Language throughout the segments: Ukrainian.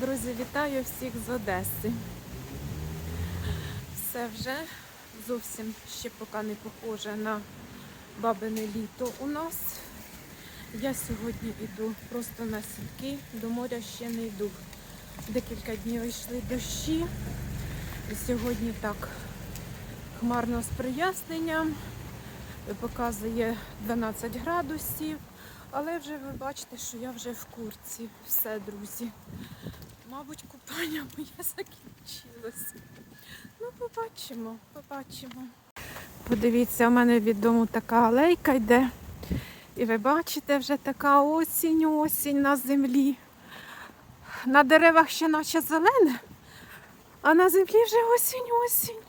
Друзі, вітаю всіх з Одеси. Все вже зовсім ще поки не похоже на бабине літо у нас. Я сьогодні йду просто на сітки, до моря ще не йду. Декілька днів йшли дощі. І сьогодні так хмарно з проясненням. Показує 12 градусів. Але вже ви бачите, що я вже в курці. Все, друзі. Мабуть, купання моє закінчилося. Ну, побачимо, побачимо. Подивіться, у мене від дому така алейка йде. І ви бачите, вже така осінь, осінь на землі. На деревах ще наче зелене, а на землі вже осінь, осінь.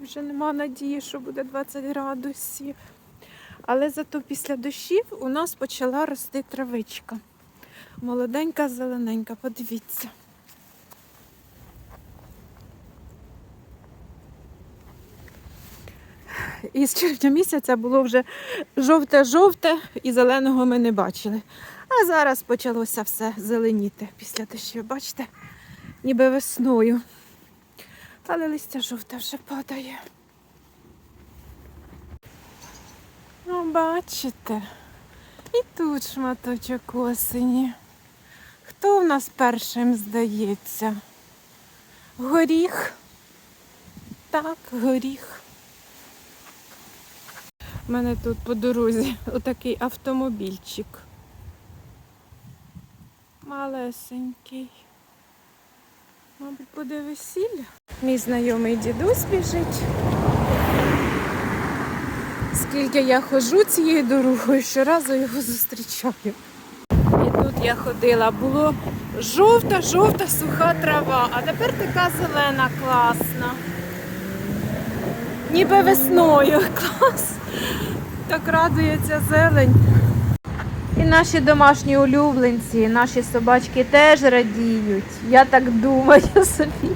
Вже нема надії, що буде 20 градусів. Але зато після дощів у нас почала рости травичка. Молоденька, зелененька, подивіться. І з червня місяця було вже жовте-жовте і зеленого ми не бачили. А зараз почалося все зеленіти після дощів. Бачите, ніби весною. Але листя жовте вже падає. Ну, бачите, і тут шматочок осені. Хто в нас першим здається? Горіх. Так, горіх. У мене тут по дорозі отакий автомобільчик. Малесенький. Мабуть, буде весілля. Мій знайомий дідусь біжить. Скільки я ходжу цією дорогою, щоразу його зустрічаю. Я ходила, було жовта-жовта суха трава, а тепер така зелена класна. Ніби весною. Клас. Так радується зелень. І наші домашні улюбленці, наші собачки теж радіють. Я так думаю собі.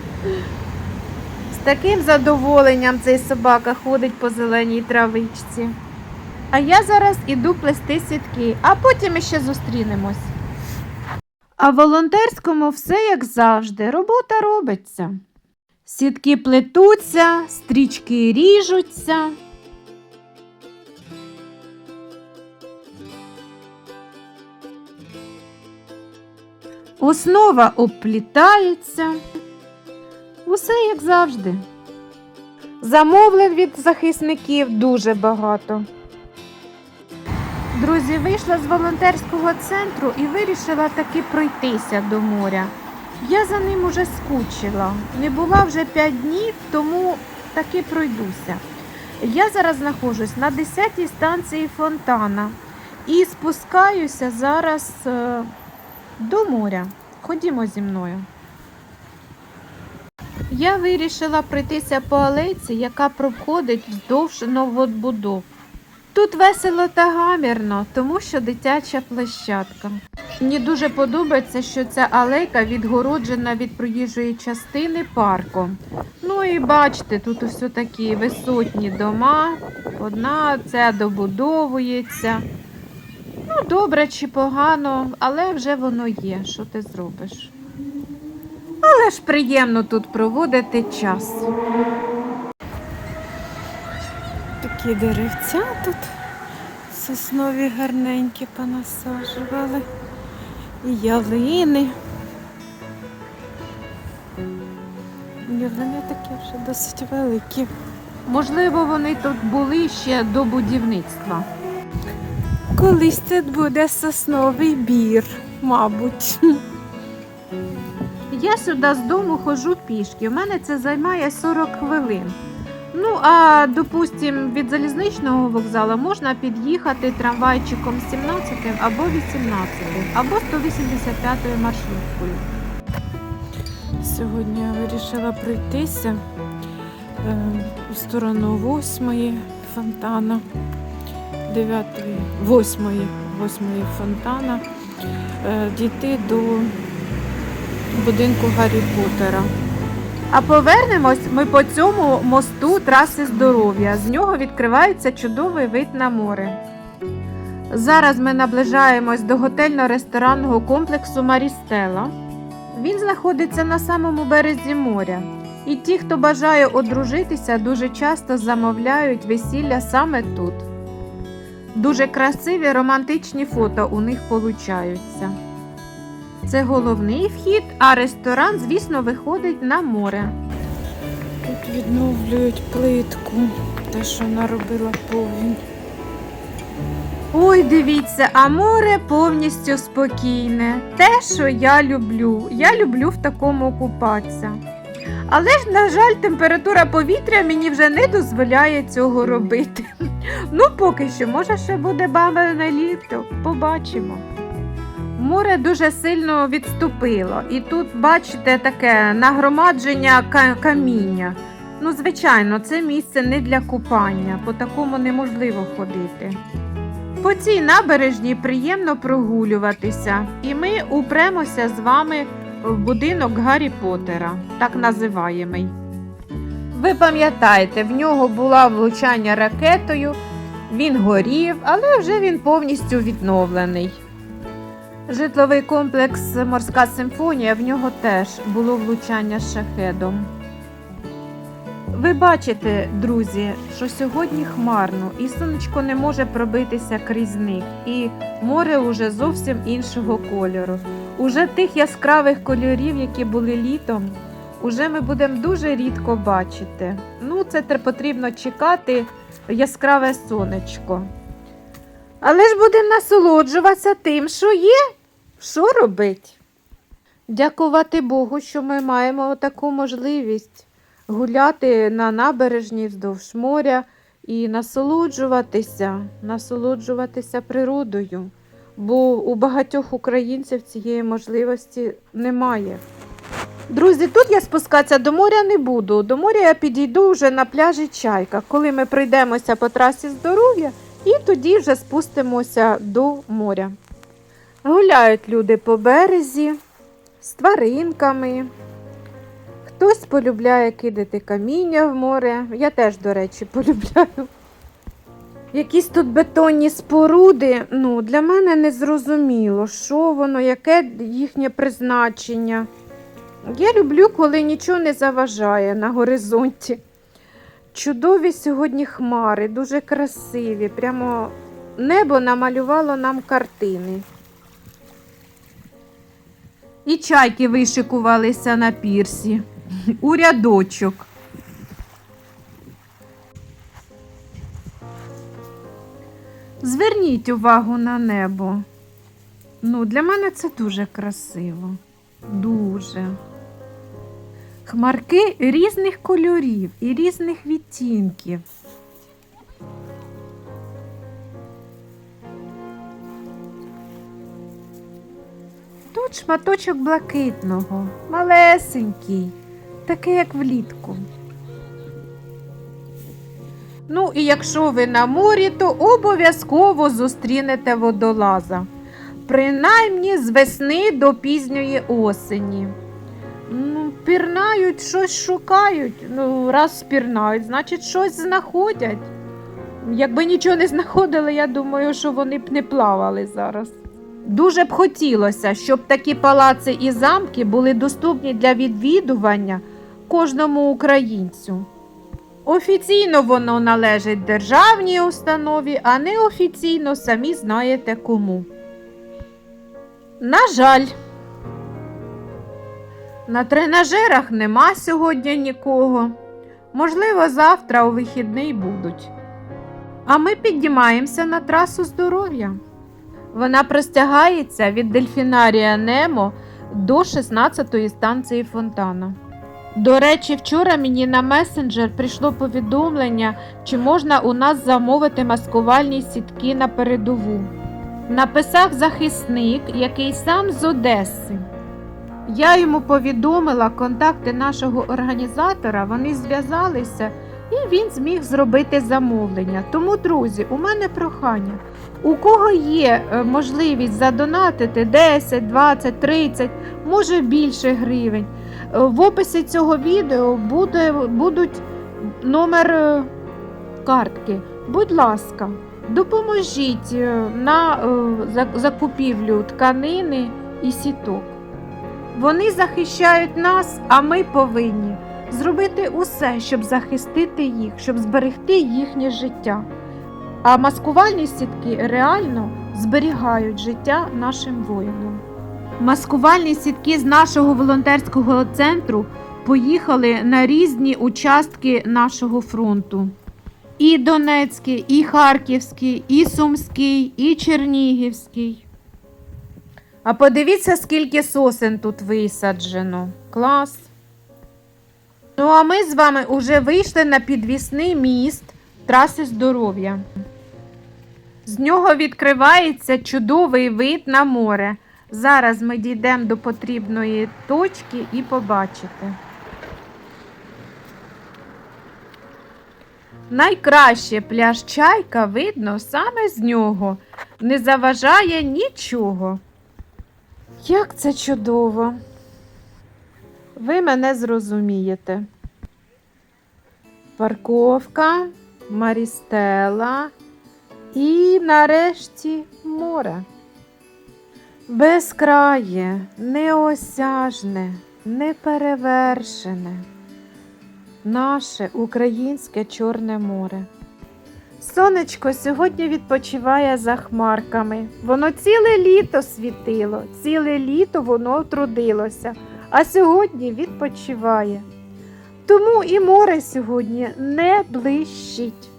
З таким задоволенням цей собака ходить по зеленій травичці. А я зараз іду плести сітки, а потім іще зустрінемось. А в волонтерському все як завжди. Робота робиться. Сітки плетуться, стрічки ріжуться. Основа обплітається. Усе як завжди. Замовлень від захисників дуже багато. Друзі, вийшла з волонтерського центру і вирішила таки пройтися до моря. Я за ним уже скучила. Не була вже 5 днів, тому таки пройдуся. Я зараз знаходжусь на 10-й станції фонтана і спускаюся зараз е, до моря. Ходімо зі мною. Я вирішила пройтися по алейці, яка проходить вздовж новобудов. Тут весело та гамірно, тому що дитяча площадка. Мені дуже подобається, що ця алейка відгороджена від проїжджої частини парком. Ну і бачите, тут ось такі висотні дома. Одна ця добудовується. Ну, добре чи погано, але вже воно є. Що ти зробиш? Але ж приємно тут проводити час. Такі деревця тут соснові гарненькі понасаджували. І ялини. Ялини такі вже досить великі. Можливо, вони тут були ще до будівництва. Колись тут буде сосновий бір, мабуть. Я сюди з дому ходжу пішки. У мене це займає 40 хвилин. Ну, а допустим, від залізничного вокзалу можна під'їхати трамвайчиком 17 або 18, або 185 маршруткою. Сьогодні я вирішила пройтися е, у сторону 8 фонтана, 9, 8, 8 фонтана, е, дійти до будинку Гаррі Поттера. А повернемось ми по цьому мосту траси здоров'я. З нього відкривається чудовий вид на море. Зараз ми наближаємось до готельно-ресторанного комплексу Марістела. Він знаходиться на самому березі моря. І ті, хто бажає одружитися, дуже часто замовляють весілля саме тут. Дуже красиві романтичні фото у них получаються. Це головний вхід, а ресторан, звісно, виходить на море. Тут відновлюють плитку, те, що наробила повінь. Ой, дивіться, а море повністю спокійне. Те, що я люблю. Я люблю в такому купатися. Але ж, на жаль, температура повітря мені вже не дозволяє цього робити. Ну, поки що, може, ще буде бабине літо. Побачимо. Море дуже сильно відступило, і тут, бачите, таке нагромадження каміння. Ну, звичайно, це місце не для купання, по такому неможливо ходити. По цій набережній приємно прогулюватися, і ми упремося з вами в будинок Гаррі Поттера, так називаємий. Ви пам'ятаєте, в нього було влучання ракетою, він горів, але вже він повністю відновлений. Житловий комплекс Морська симфонія, в нього теж було влучання шахедом. Ви бачите, друзі, що сьогодні хмарно, і сонечко не може пробитися крізь них, і море уже зовсім іншого кольору. Уже тих яскравих кольорів, які були літом, уже ми будемо дуже рідко бачити. Ну, це тр- потрібно чекати яскраве сонечко. Але ж будемо насолоджуватися тим, що є. Що робить? Дякувати Богу, що ми маємо таку можливість гуляти на набережні вздовж моря і насолоджуватися, насолоджуватися природою. Бо у багатьох українців цієї можливості немає. Друзі, тут я спускатися до моря не буду. До моря я підійду вже на пляжі Чайка, коли ми пройдемося по трасі здоров'я і тоді вже спустимося до моря. Гуляють люди по березі з тваринками. Хтось полюбляє кидати каміння в море. Я теж, до речі, полюбляю. Якісь тут бетонні споруди, ну, для мене не зрозуміло, що воно, яке їхнє призначення. Я люблю, коли нічого не заважає на горизонті. Чудові сьогодні хмари, дуже красиві. Прямо небо намалювало нам картини. І чайки вишикувалися на пірсі. У рядочок. Зверніть увагу на небо. Ну, для мене це дуже красиво. Дуже. Хмарки різних кольорів і різних відтінків. Тут шматочок блакитного, малесенький, такий, як влітку. Ну, і якщо ви на морі, то обов'язково зустрінете водолаза. Принаймні з весни до пізньої осені. Пірнають, щось шукають. Ну, раз спірнають, значить щось знаходять. Якби нічого не знаходили, я думаю, що вони б не плавали зараз. Дуже б хотілося, щоб такі палаци і замки були доступні для відвідування кожному українцю. Офіційно воно належить державній установі, а неофіційно самі знаєте кому. На жаль, на тренажерах нема сьогодні нікого. Можливо, завтра у вихідний будуть. А ми піднімаємося на трасу здоров'я. Вона простягається від дельфінарія Немо до 16-ї станції фонтана. До речі, вчора мені на месенджер прийшло повідомлення, чи можна у нас замовити маскувальні сітки на передову. Написав захисник, який сам з Одеси. Я йому повідомила контакти нашого організатора, вони зв'язалися, і він зміг зробити замовлення. Тому, друзі, у мене прохання. У кого є е, можливість задонатити 10, 20, 30, може більше гривень. е, В описі цього відео буде, будуть номер е, картки. Будь ласка, допоможіть на закупівлю тканини і сіток. Вони захищають нас, а ми повинні зробити усе, щоб захистити їх, щоб зберегти їхнє життя. А маскувальні сітки реально зберігають життя нашим воїнам. Маскувальні сітки з нашого волонтерського центру поїхали на різні участки нашого фронту. І Донецький, і Харківський, і Сумський, і Чернігівський. А подивіться, скільки сосен тут висаджено. Клас. Ну, а ми з вами вже вийшли на підвісний міст траси здоров'я. З нього відкривається чудовий вид на море. Зараз ми дійдемо до потрібної точки і побачите. Найкраще пляж чайка видно саме з нього. Не заважає нічого. Як це чудово. Ви мене зрозумієте. Парковка, Марістела і нарешті море. Безкрає, неосяжне, неперевершене. Наше українське Чорне море. Сонечко сьогодні відпочиває за хмарками. Воно ціле літо світило, ціле літо воно трудилося, а сьогодні відпочиває. Тому і море сьогодні не блищить.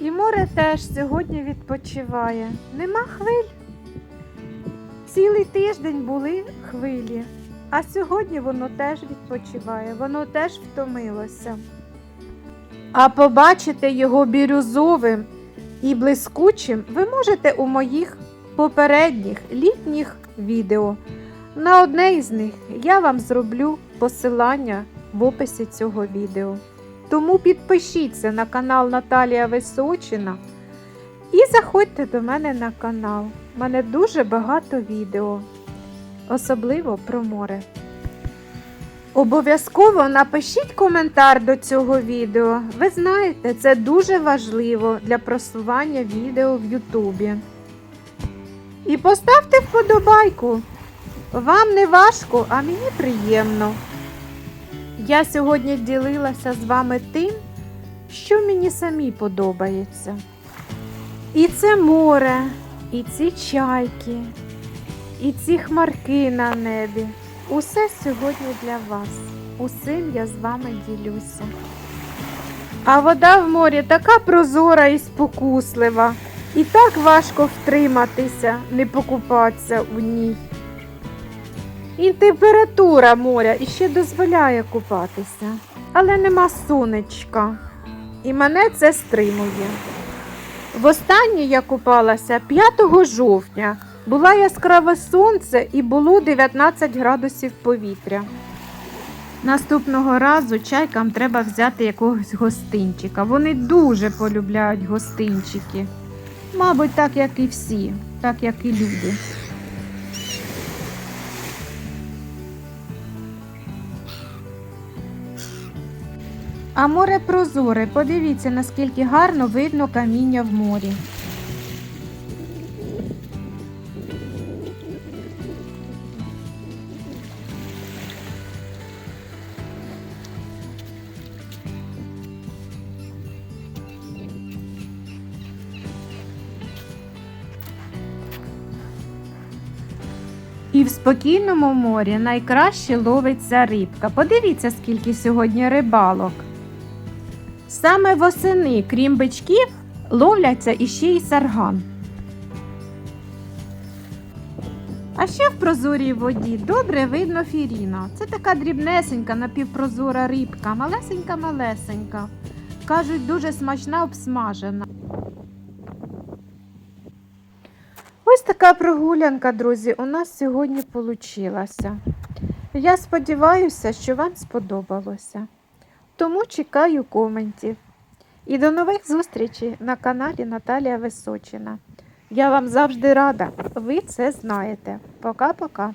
І море теж сьогодні відпочиває. Нема хвиль. Цілий тиждень були хвилі, а сьогодні воно теж відпочиває, воно теж втомилося. А побачити його бірюзовим і блискучим ви можете у моїх попередніх літніх відео. На одне із них я вам зроблю посилання в описі цього відео. Тому підпишіться на канал Наталія Височина і заходьте до мене на канал. У мене дуже багато відео, особливо про море. Обов'язково напишіть коментар до цього відео. Ви знаєте, це дуже важливо для просування відео в Ютубі. І поставте вподобайку. Вам не важко, а мені приємно. Я сьогодні ділилася з вами тим, що мені самі подобається. І це море, і ці чайки, і ці хмарки на небі. Усе сьогодні для вас. Усім я з вами ділюся. А вода в морі така прозора і спокуслива, і так важко втриматися, не покупатися у ній. І температура моря іще дозволяє купатися, але нема сонечка. І мене це стримує. Востаннє я купалася 5 жовтня. Було яскраве сонце і було 19 градусів повітря. Наступного разу чайкам треба взяти якогось гостинчика. Вони дуже полюбляють гостинчики. Мабуть, так як і всі, так як і люди. А море прозоре. Подивіться, наскільки гарно видно каміння в морі. І в спокійному морі найкраще ловиться рибка. Подивіться, скільки сьогодні рибалок. Саме восени, крім бичків, ловляться іще й сарган. А ще в прозорій воді добре видно фіріна. Це така дрібнесенька напівпрозора рибка, малесенька-малесенька. Кажуть, дуже смачна обсмажена. Ось така прогулянка, друзі, у нас сьогодні получилася. Я сподіваюся, що вам сподобалося. Тому чекаю коментів. І до нових зустрічей на каналі Наталія Височина. Я вам завжди рада, ви це знаєте. Пока-пока.